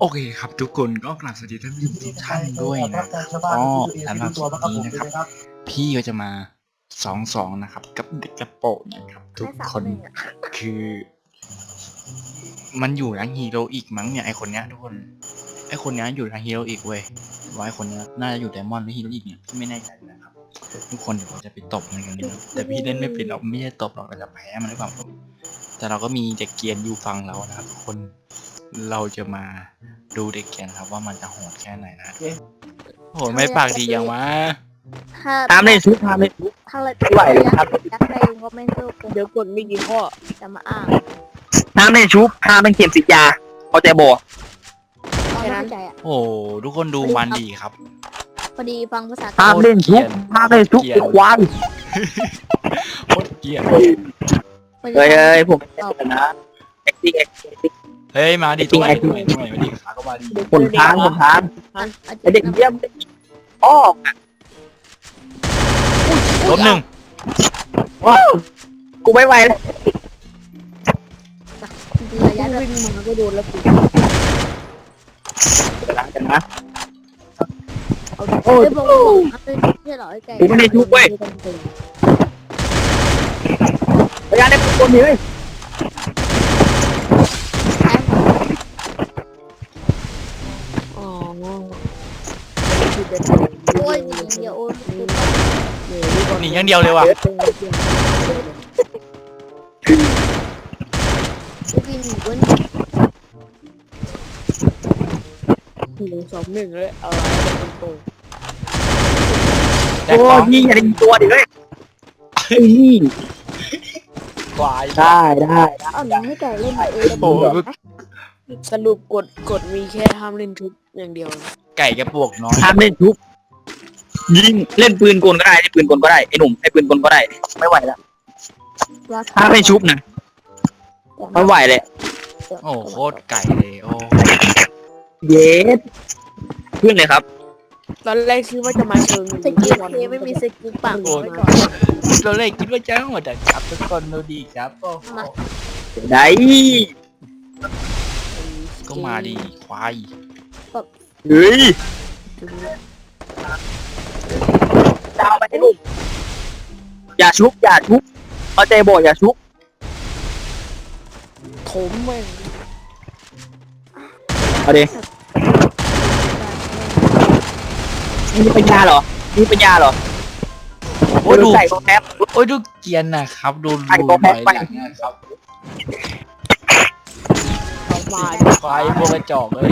โอเคครับทุกคนก็กราบสวัสดีท่านผู้ชมทุกท่านด้วยนะอ๋อสำหรับคลิปนี้นะครับ พี่ก็จะมาสองสองนะครับ กับเด็กกระโปรงนะครับ ทุกคนคือ มันอยู่ทั้งฮีโร่อีกมั้งเนี่ยไอคนเนี้ยทุกคนไอคนเนี้ยอยู่ทั้งฮีโร่อีกเว้ยว่าไอคนเนี้ยน่าจะอยู่ไดมอนด์หรือฮีโร่อีกเนี่ยพี่ไม่แน่ใจนะครับ ทุกคนเดี๋ยวผมจะไปตบมันกันนะครับแต่พี่เล่นไม่เป็นหรอกไม่ใช่ตบหรอกเราจะแพ้มันหรือเปล่าผมแต่เราก็มีเด็กเกรียนอยู่ฟังเรานะครับทุกคน เราจะมาดูเด็กเกรียนครับว่ามันจะโหดแค่ไหนนะโหดไม่ปากดีอย่างวะถ้าตามเล่นชุดตามเล่นชุดถ้าเราไม่ไหวเลยครับยักษ์เองก็ไม่สู้กูเดี๋ยวกดไม่กี่ข้อจะมาอ้างตามเล่นชุดตามเป็นเข็มสิยาเข้าใจบ่ตอนไม่เข้าใจอะโอ้โหทุกคนดูมันดีครับพอดีฟังภาษาตามเล่นชุดตามเล่นชุดไอ้ควายโคตรเกลียดพอดีเฮ้ยเฮ้ยผมไม่ได้นะ acting acting เฮ้ยมาดิตัวไหนตัวไหนตัวไหนมาดิขาก็มาดิผลทางผลทางอะอาจไอเด็กเยี่ยมอ้อกอะลบหนึ่งว้าวกูไม่ไหวแล้วคือระยะวิ่งมาก็โดนแล้วกูเดี๋ยวนะกันนะเอาดิโอ้เฮ้ยยบอกว่าบอกนะเป็นเพื่อนเหรอไอ้ไก่กูไม่ได้ชุบเว้ยพยายามได้คนนี้เว้ยแโอ้ยหนีเดียวโอ้ยคือหนีอย่างเดียวเลยว่ะกูกินหนีเว้ยหนึ่งสองหนึ่งเลยเอาอะไรเป็นโตแจ็คโอ้ปองยอย่าได้ยิงตัวดิเว้ยไอ้นี่ควายได้ได้ได้เอาหนีให้ไก่เล่นเออโอ้โห สรุปกดกดมีแค่ห้ามเล่นชุบอย่างเดียว ไก่กระปวกน้อยห้ามเล่นชุบยิงเล่นปืนกลก็ได้เล่นปืนกลก็ได้ไอ้หนุ่มไอ้ปืนกลก็ได้ ไม่ไหวแล้วห้ามเล่นชุบนะไม่ไหวเลยโอ้โคตรไก่เลยโอ้เยสขึ้นเลยครับ ตอนแรกคิดว่าจะมาเชิงสกิลเคไม่มีสกิลปังโอ้ยตัวเลขคิดว่าจะโหดแต่ครับทุกคนดูดีครับโอ้โหได้ ก็มาดีควายเฮ้ยดาวไปไอ้หนุ่มอย่าชุบอย่าชุบเอาใจบอกอย่าชุบถมแม่งเอาดินี่เป็นยาเหรอนี่เป็นยาเหรอโอ้ดูใส่ตัวแป๊บโอ้ยดูเกรียนนะครับดูไก่ดูตัวหแพ็น่คอยไปหลังนะครับ เขามาควายพวกกระจอกเลย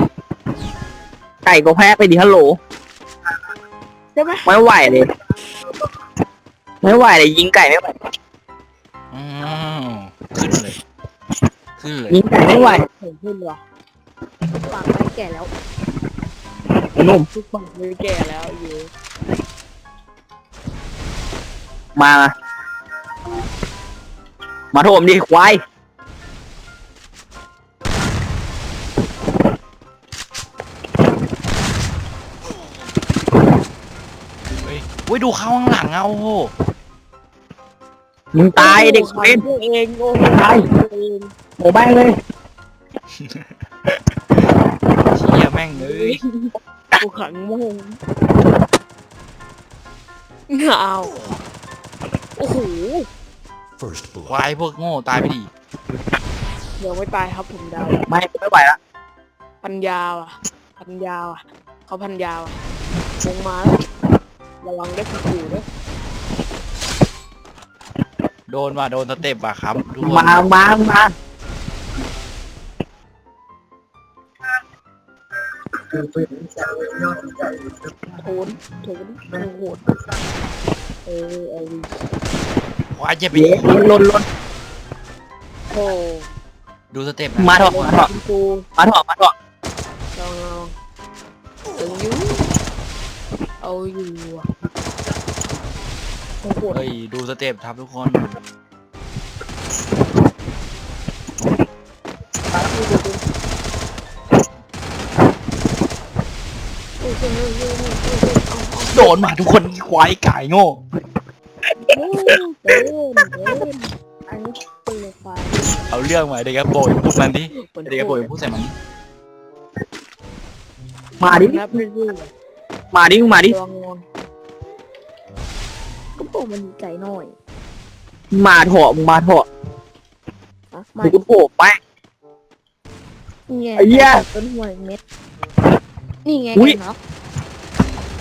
ไก่ก็แพ้ไปดิฮัลโหลใช่ไหมไม่ไหวเลย ไม่ไหวเลยยิงไก่ไม่ไหวอ้าวขึ้นเลย ขึ้นเลยยิงไก่ไม่ไหวเห็นขึ้นหรอปังไอ้แก่แล้วไอ้หนุ่มทุกคนมือแก่แล้วอยู่มา มาโถมดิควาย เฮ้ยเฮ้ยดูเข้าข้างหลังอะโอ้โหมึงตายเด็กเว้นเองโอ้โหตายเองโหแบ้งเลยเชี่ยแม่งเลยกูขังโมงหนาวโอ้โห First ค blood. วายพวกโง่ตายไปดิเดี๋ยวไม่ตายครับผมดาวไม่ไม่ไหวละพันยาวอะพันยาวอะเขาพันยาวอะลงมาแล้ว ระวังได้ขู่ๆด้วยโดนว่ะโดนสเต็ปว่ะครับทุกคนมามามาโทนโทนโหดเออเอาดิควายจะไปเย้ลนลนลนโอ้ดูสเต็ปนะมาเถอะมาเถอะกูมาเถอะมาเถอะลองลองตึงอยูเอาอยู่อะ โอ้โหเฮ้ยดูสเต็ปครับทุกคนโอ้ยเฮ้ยเฮ้ยเฮ้ยเฮ้ยเฮ้ยเอาเอาโดนมาทุกคนควายไก่โง่โอ้ยเดินเดินอันนี้เป็นเลยควายเอาเรื่องมาเด็กกระโปรงพูดมันดิเหมือนเด็กกระโปรงพูดใส่มันดิมาดินับเรื่อยมาดิมึงมาดิๆลองงอน ก็โปมันมีไก่น้อยมาเถอะมึงมาเถอะอะมามึงก็โผล่ไปนี่ไงไอ้เหี้ยต้นหัวเม็ด นี่ไงอุ๊ย ไก่เนาะ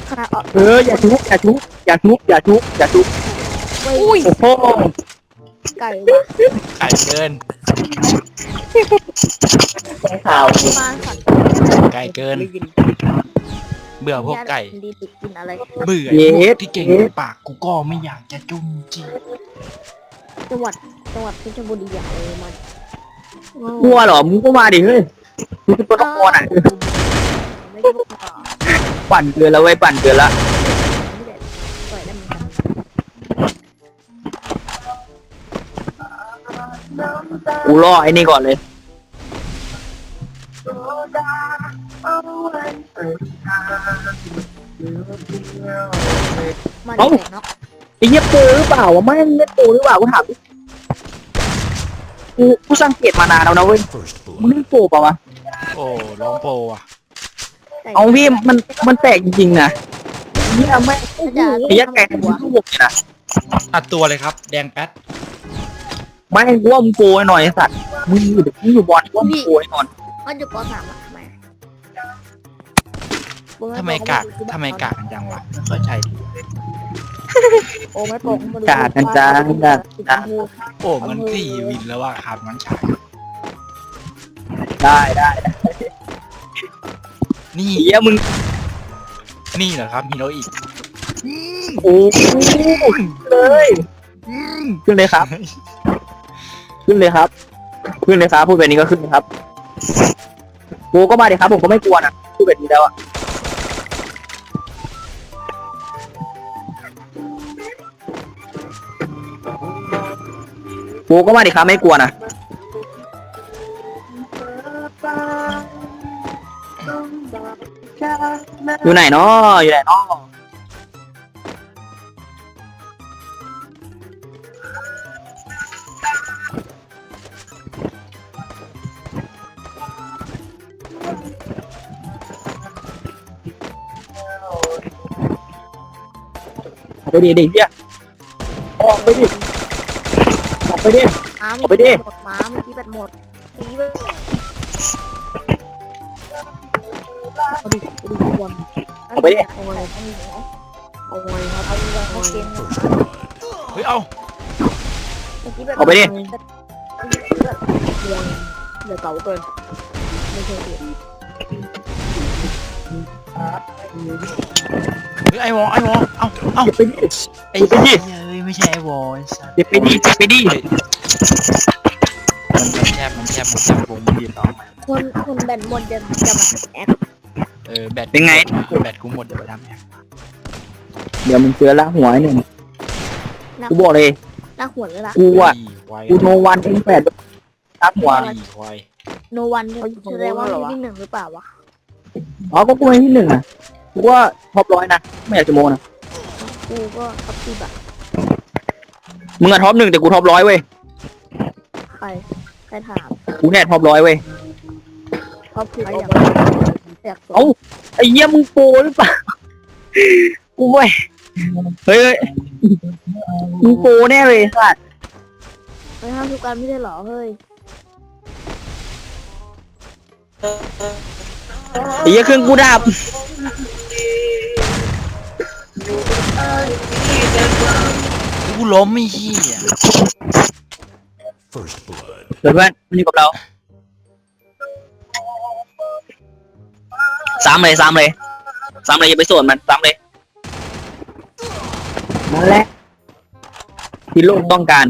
ขนาดเอาเอออย่าชุบอย่าชุบอย่าชุบอย่าชุบอย่าชุบไว้โอ้โหไก่ว่ะไก่เกินข่าว มาสัตว์ไก่เกินไม่กิน เบื่อพวกไก่ ดีติดกินอะไรเบื่อเย็ไอ้พวดกที่เก่งในปากกูก็ไม่อยากจะจุ้มจี้จังหวัดจังหวัดเพชรบุรีอย่างเลยมันกลัวเหรอมึงก็มาดิเฮ้ยมึงเป็นตัวละครอะไม่ใช่พวกเราปั่นเกินแล้วเว้ยปั่นเกินละไม่ได้ปล่อยได้เหมือนกันกูรอไอ้นี่ก่อนเลย มันเอ้าแข็งเนาะไอ้เหี้ยโปรหรือเปล่าวะไม่งเล่นโปรหรือเปล่ากูถามดิกูกูสังเกตมานานแล้วนะเว้ย First มึง blood. เล่นโปรเปล่าวะโอ้ร้องโปรอะไก่เอาพี่มันมันแปลกจริงๆนะเนี่ยไม่อาจารย์ไอ้เหี้ยแกทั้งลูกเลยนะอัดตัวเลยครับ แดงแป๊ดไม่กูว่ามึงโปรให้หน่อยไอ้สัตว์มึงอยู่มึงอยู่บอลกูว่ามึงโปรให้หน่อยมันอยู่ปสามอะ ทำไมทำไมกะทำไมกะกันจังวะก็ใช่ดิโอ้ไม่โปกมาดูกาดกันจ้ากาดกันจ้าโอ้มันสี่วินแล้วว่าครับมันฉายได้ได้ได้นี่ไอ้เหี้ยมึงนี่เหรอครับฮีโร่อีกโอ้โหเลยขึ้นเลยครับ ขึ้นเลยครับ ขึ้นเลยครับพูดแบบนี้ก็ขึ้นเลยครับกูก็มาดิครับผมก็ไม่กลัวนะพูดแบบนี้แล้วอะ กูก็มาดิครับไม่กลัวนะอยู่ไหนเนาะอยู่ไหนเนาะอไปดิดิเฮียออกไปดิ ไปดิ ม้าเอาไปดิ หมดม้าเมื่อกี้แบตหมดตีไปเอาดิเอาดิบอลเอาไปดิเอาไงเอาไงเอาไว้ครับเอาไงเอาเกม First blood. เฮ้ยเอ้าเมื่อกี้แบบเอาไปดิเเดี๋ยวเก่าเกินไม่ใช่ดิเฮ้ยไอวอลไอวอลเอ้าเอ้าเก็บไปดิไอ้เก็บไปดิเหี้ยเอ้ย ไม่ใช่ไอวอลไอ้สัสเก็บไปดิเก็บไปดิมันมันแคบมันแคบมันแคบวงมันยืนต่อมาคนคนแบตหมดจะจะมาแอคเออแบตเป็นไง แบตกูหมดเดี๋ยวไปทำแอปเดี๋ยวมึงเจอละหัวไอ้หนึ่งนะกูบอกเลยหน้าหัวเลยละกูอะอีควายกูโนวันเองแปดตักหัวอีควายโนวันแสดงว่ามีที่หนึ่งหรือเปล่าวะอ๋อก็กูเป็นที่หนึ่งอะกูว่าท็อปร้อยนะ ไม่อยากจะโมนะกูก็ทับที่แบบ มึงอะท็อปหนึ่งแต่กูท็อปร้อยเว้ย ใคร ใครถามกูแน่ท็อปร้อยเว้ยท็อปคืออยากอยากสนเอ้า ไอ้เหี้ยมึงโปรหรือเปล่า กูเว้ย เฮ้ยเฮ้ยมึงโปรแน่เลยไอ้สัตว์ไม่ห้ามทุกการไม่ใช่เหรอเฮ้ยไอ้เหี้ยเครื่องกูดับ กูล้มไม่เหี้ยเดี๋ยวเพื่อนมันอยู่กับเราซ้ำเลยซ้ำเลยซ้ำเลยอย่าไปส่วนมันซ้ำเลยนั่นแหละที่โลกต้องการ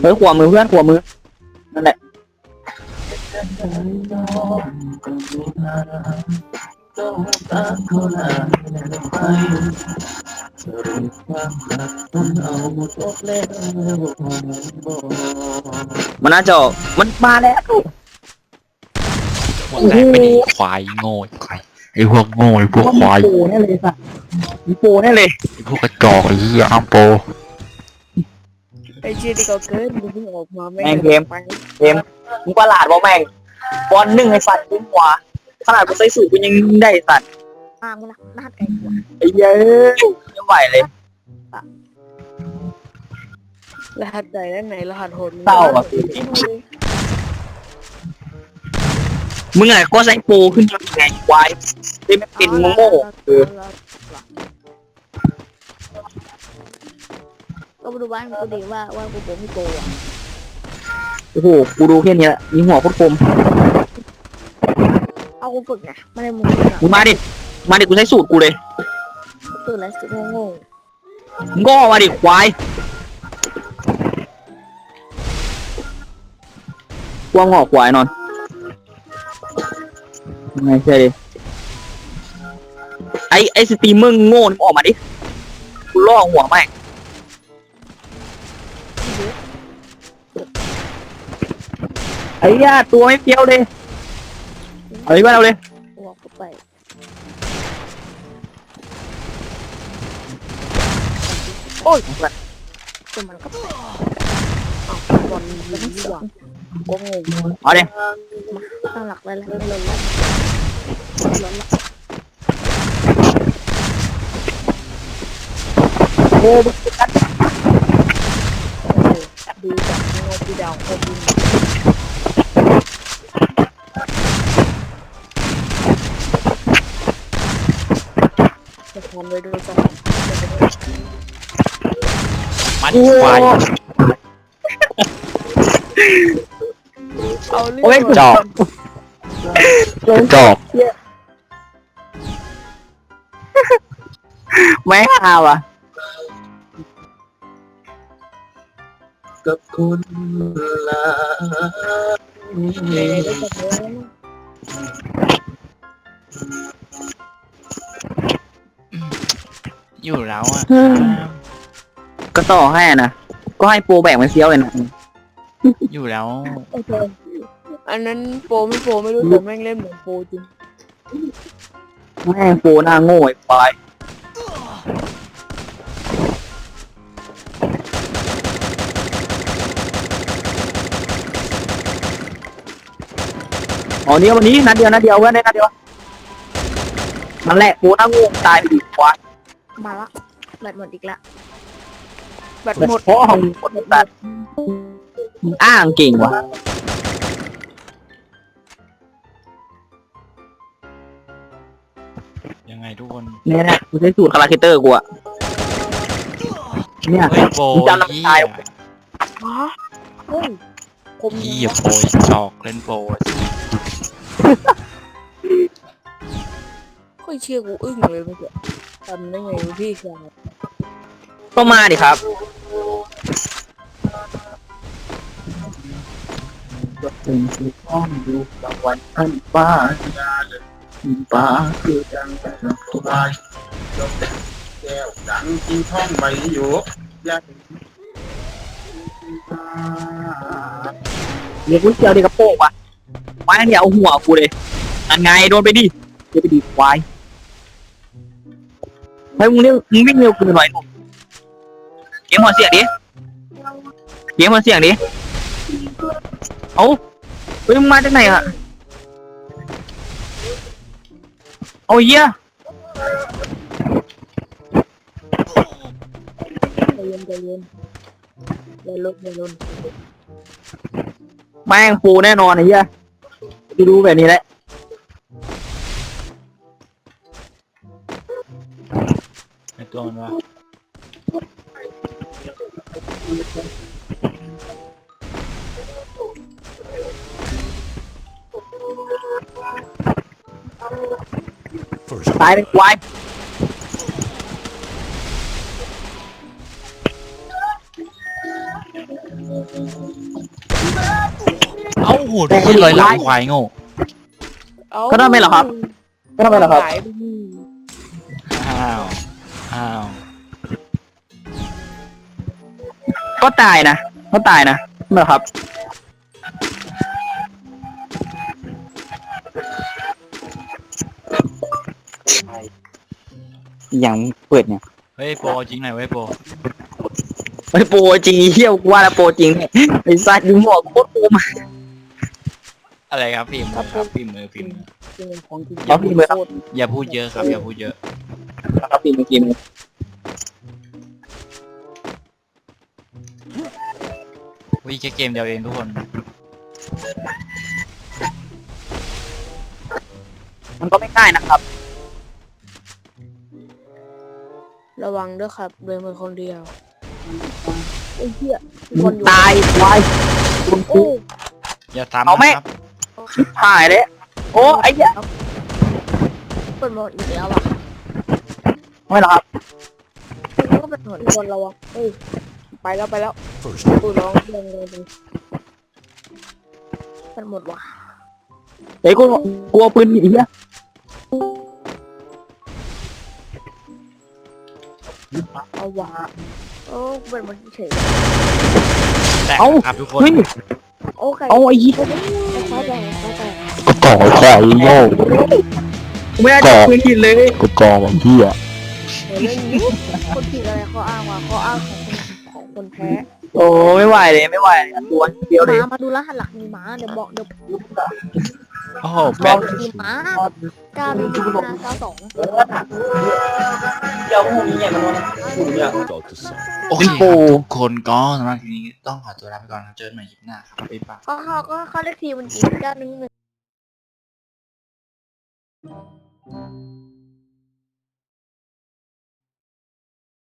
เฮ้ยขวามือเพื่อนขวามือนั่นแหละ มันน่าจะออกมันมาแล้วหัวแตกไปดิควายโง่ไอ้ควายไอ้พวกโง่ไอ้พวกควายโปแน่เลยสัตว์มีโปแน่เลยไอ้พวกกระจอกไอ้เหี้ยอ้ามโปอ้เชี่ยนี่ก็เกินมึงเพิ่งออกมาไม่แม่งเกมไปเกมมึงประหลาดบ่แม่ง บอลหนึ่งไอ้สัตว์ยิงหัวขนาดกูใส่สูตรกูยังยิงได้ไอ้สัตว์อ้างมันนะหน้าไก่กว่าไอ้เย้ยไม่ไหวเลย รหัสใดและไหนรหัสโหดมึงเศร้าอะมึงอะก็ใส่โปรขึ้นมาไงควายได้ไม่เป็นโง่ๆเออก็มาดูบ้านกูดีว่าว่ากูผมไม่โกอะ โอ้โห กูดูแค่นี้แหละยิงหัวโคตรคมเอากูฝึกไงไม่ได้มึงฝึกอะมึงมาดิ มาดิ กูใช้สูตรกูเลย ตื่นแล้วสิโง่มึงก็มาดิควายกวางงอกควายนอนไงใช่ดิ ไอไอสตรีมเมอร์โง่นี่มึงออกมาดิ กูล่อหัวแม่ง ไอ้ย่าตัวไม่เฟี้ยวเลยเอาดิบ้านเอาเลยๆบอกกูไปโอ้ยแต่มันก็ไปบอลยิงดีกว่าก็งงเอาดิตั้งหลักไว้แล้วไม่ลดละไม่ลดละโอ้มึงดูจากโน้ตที่ดาวโคตร ควายเอาเรื่โอ้ย องจอกจอกแม่งเอาอะ กับคุณลาเลยได้จากเรื่องอยู่แล้วอะ ก็ต่อให้อะนะก็ให้โปรแบ่งมันเฟี้ยวเลยนะอยู่แล้ว โอเคอันนั้นโปรไม่โปรไม่รู้แต่แม่งเล่นเหมือนโปรจริงแม่งโปรหน้าโง่ไอ้ควายอ๋อเนี่ยวันนี้นัดเดียวนัดเดียวเว้ยได้นัดเดียวนั่นแหละโปรหน้าโง่ตายไปดิควายมาละแบตหมดอีกละ แบตหมด เพราะของคนตัดมึงอ้างเก่งว่ะ ยังไงทุกคนเนี่ยนะกูใช้สูตรคาราเคเตอร์กูอะเนี่ย เฮ้ยโบมึงจำน้ำยี่ตาย ฮะเฮ้ยผมยี่โบจอกเล่นโบค่อยเชื่อกูอึ้งเลยเมื่อกี้ทำได้ไงวะพี่ชาย ก็มาดิครับ ก็เป็นที่ห้องอยู่กลางวันท่านป้าป้าคือดังกับตัวใบยกแก้วดังที่ท้องใบอยู่ยักเรียกกูเจียวเด็กกระโปงวะไม้อันเดียวเอาหัวกูเลยอันไงโดนไปดิโดนไปดิควายเฮ้มึงเรียกมึงวิ่งเร็วเกินหน่อยหนุ่ม เกมหัวเสียงดิเกมหัวเสียงดิเอ้าเฮ้ยมึงมาจากไหนอะเอาเหี้ยใจเย็นใจเย็นอย่าลดอย่าลดแม่งปูแน่นอนไอ้เหี้ยดูดูแบบนี้แหละไอตัวมันวะ First ตายเป็นควาย เอ้าโหดูที่ลอยหลังควายโง่เอาก็ทำไมเหรอครับ ก็ทำไมล่ะครับ หายไป ก็ตายนะ ก็ตายนะทำไมล่ะครับ อย่างเปิดเนี่ย เฮ้ยโบจริงหน่อยเว้ยโบไอ้โปรจริงเฮียกูว่าแล้วโปรจริงเนี่ยไอ้สัตว์ยิงหัวโคตรโปรมา อะไรครับพิมพ์ครับพิมพ์มือพิมพ์มือ จริงของจริงเอาพี่มือครับอย่าพูดเยอะครับอย่าพูดเยอะ ครับพี่เมื่อกี้มึง วิ่งแค่เกมเดียวเองทุกคน มันก็ไม่ง่ายนะครับ ระวังด้วยครับ เดินมือคนเดียวไอ้เหี้ยมึงตายควายคุณโอ้กูอย่าทำเอาแม่นะครับหายเลยโอ้ไอ้เหี้ยเปิดหมดอีกแล้วอะไม่หรอกครับ มันก็เป็นหมดคนเราอะเฮ้ยไปแล้วไปแล้ว First กูร้องเรื่องเลยดิเป็นหมดว่ะเฮ้ยกูกลัวปืนหนีเหี้ยเอาว่ะโอ้เป็นหมดเฉยแตกครับทุกคนเฮ้ย โอ้ไก่เอาไอ้เหี้ยเขาแต่เขาแต่ก็ต่อใส่โง่กูไม่ได้จับปืนหินเลยก็กองเหี้ยเดี๋ยวเรื่องนี้คนผิดอะไรเขาอ้างว่าเขาอ้างของคนของ คนแพ้โอ้ไม่ไหวเลยไม่ไหวตัวเดียวหเลยมามาดูรหัสหลักมีหมาเดี๋ยวบอกเดี๋ยวโอ้โหบแปอดกมีหมาเก้าหนึ่งห้าเก้าสองเดี๋ยวพวกนี้เนี่ยมัน about to sign. โอเคครับทุกคนก็สำหรับทีนี้ต้องขอตัวลาไปก่อนครับเจอกันใหม่คลิปหน้าครับบ๊ายบาย เขาเขาก็เขาเลขทีมันกี่เก้าหนึ่งหนึ่ง